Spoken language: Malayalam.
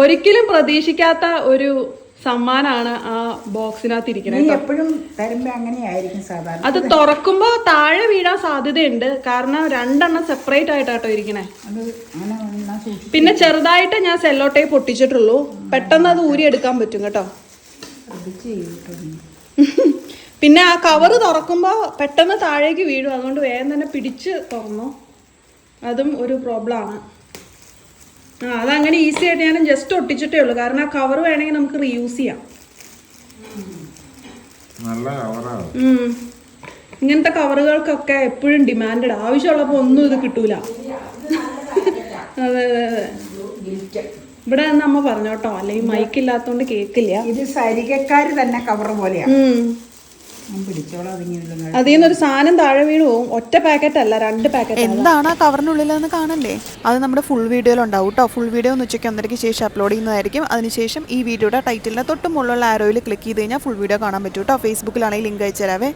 ഒരിക്കലും പ്രതീക്ഷിക്കാത്ത ഒരു സമ്മാനാണ് ആ ബോക്സിനകത്ത് ഇരിക്കുന്നത് എപ്പോഴും തരുമ്പോ അങ്ങനെയായിരിക്കും സാധാരണ. അത് തുറക്കുമ്പോ താഴെ വീഴാൻ സാധ്യതയുണ്ട്. കാരണം രണ്ടെണ്ണം സെപ്പറേറ്റ് ആയിട്ടാട്ടോ ഇരിക്കണേ. പിന്നെ ചെറുതായിട്ട് ഞാൻ സെല്ലോ ടേപ്പ് ഒട്ടിച്ചിട്ടുള്ളൂ പെട്ടെന്ന് അത് ഊരി എടുക്കാൻ പറ്റും കേട്ടോ. പിന്നെ ആ കവറ് തുറക്കുമ്പോ പെട്ടെന്ന് താഴേക്ക് വീഴും. അതുകൊണ്ട് വേഗം തന്നെ പിടിച്ച് തുറന്നു. അതും ഒരു പ്രോബ്ലം ആണ്. ആ അതങ്ങനെ ഈസി ആയിട്ട് ഞാൻ ജസ്റ്റ് ഒട്ടിച്ചിട്ടേ ഉള്ളൂ. കാരണം ആ കവർ വേണമെങ്കിൽ നമുക്ക് റീയൂസ് ചെയ്യാം. നല്ല കവറാണ്. ഇങ്ങനത്തെ കവറുകൾക്കൊക്കെ എപ്പോഴും ഡിമാൻഡഡ് ആവശ്യമുള്ളപ്പോൾ ഒന്നും ഇത് കിട്ടൂല. അതെ അതെ അതെ. ഇവിടെ നമ്മ അമ്മ പറഞ്ഞോട്ടോ അല്ലെങ്കിൽ മൈക്കില്ലാത്തോണ്ട് കേക്കില്ല. ഇത് സരികക്കാര് തന്നെ കവർ പോലെയാ. അതിൽ നിന്നൊരു സാധനം താഴെ വീണു പോകും ഒറ്റ പാക്കറ്റ് അല്ല രണ്ട് പാക്കറ്റ് എന്താണ് ആ കവറിനുള്ളിലെന്ന് കാണണ്ടേ അത് നമ്മുടെ ഫുൾ വീഡിയോയിൽ ഉണ്ടാവും കേട്ടോ. ഫുൾ വീഡിയോ ഒന്ന് ഉച്ചയ്ക്ക് ഒന്നരയ്ക്ക് ശേഷം അപ്ലോഡ് ചെയ്യുന്നതായിരിക്കും. അതിനുശേഷം ഈ വീഡിയോയുടെ ടൈറ്റിലിന് തൊട്ട് മുകളിലുള്ള ആരോയിൽ ക്ലിക്ക് ചെയ്ത് കഴിഞ്ഞാൽ ഫുൾ വീഡിയോ കാണാൻ പറ്റും കേട്ടോ. ഫേസ്ബുക്കിലാണെങ്കിൽ ലിങ്ക് അയച്ചു തരാവേ.